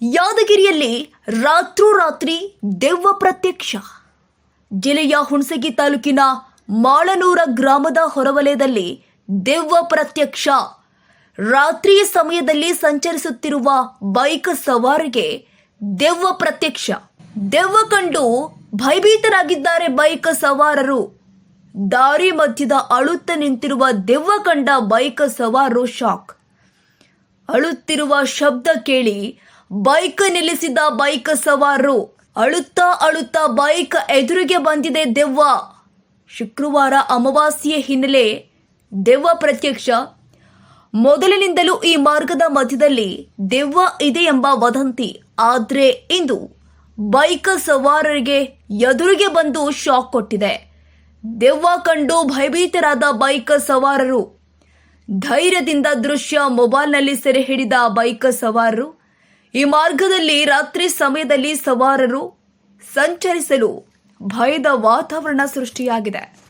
ಯಾದಗಿರಿಯಲ್ಲಿ ರಾತ್ರೋರಾತ್ರಿ ದೆವ್ವ ಪ್ರತ್ಯಕ್ಷ. ಜಿಲ್ಲೆಯ ಹುಣಸಗಿ ತಾಲೂಕಿನ ಮಾಳನೂರ ಗ್ರಾಮದ ಹೊರವಲಯದಲ್ಲಿ ದೆವ್ವ ಪ್ರತ್ಯಕ್ಷ. ರಾತ್ರಿ ಸಮಯದಲ್ಲಿ ಸಂಚರಿಸುತ್ತಿರುವ ಬೈಕ್ ಸವಾರಿಗೆ ದೆವ್ವ ಪ್ರತ್ಯಕ್ಷ. ದೆವ್ವ ಕಂಡು ಭಯಭೀತರಾಗಿದ್ದಾರೆ ಬೈಕ್ ಸವಾರರು. ದಾರಿ ಮಧ್ಯದ ಅಳುತ್ತ ನಿಂತಿರುವ ದೆವ್ವ ಕಂಡ ಬೈಕ್ ಸವಾರರು ಶಾಕ್. ಅಳುತ್ತಿರುವ ಶಬ್ದ ಕೇಳಿ ಬೈಕ್ ನಿಲ್ಲಿಸಿದ ಬೈಕ್ ಸವಾರರು ಅಳುತ್ತಾ ಅಳುತ್ತಾ ಬೈಕ್ ಎದುರಿಗೆ ಬಂದಿದೆ ದೆವ್ವ. ಶುಕ್ರವಾರ ಅಮಾವಾಸ್ಯೆ ಹಿನ್ನೆಲೆ ದೆವ್ವ ಪ್ರತ್ಯಕ್ಷ. ಮೊದಲಿನಿಂದಲೂ ಈ ಮಾರ್ಗದ ಮಧ್ಯದಲ್ಲಿ ದೆವ್ವ ಇದೆ ಎಂಬ ವದಂತಿ. ಆದ್ರೆ ಇಂದು ಬೈಕ್ ಸವಾರರಿಗೆ ಎದುರಿಗೆ ಬಂದು ಶಾಕ್ ಕೊಟ್ಟಿದೆ. ದೆವ್ವ ಕಂಡು ಭಯಭೀತರಾದ ಬೈಕ್ ಸವಾರರು. ಧೈರ್ಯದಿಂದ ದೃಶ್ಯ ಮೊಬೈಲ್ನಲ್ಲಿ ಸೆರೆ ಹಿಡಿದ ಬೈಕ್ ಸವಾರರು. ಈ ಮಾರ್ಗದಲ್ಲಿ ರಾತ್ರಿ ಸಮಯದಲ್ಲಿ ಸವಾರರು ಸಂಚರಿಸಲು ಭಯದ ವಾತಾವರಣ ಸೃಷ್ಟಿಯಾಗಿದೆ.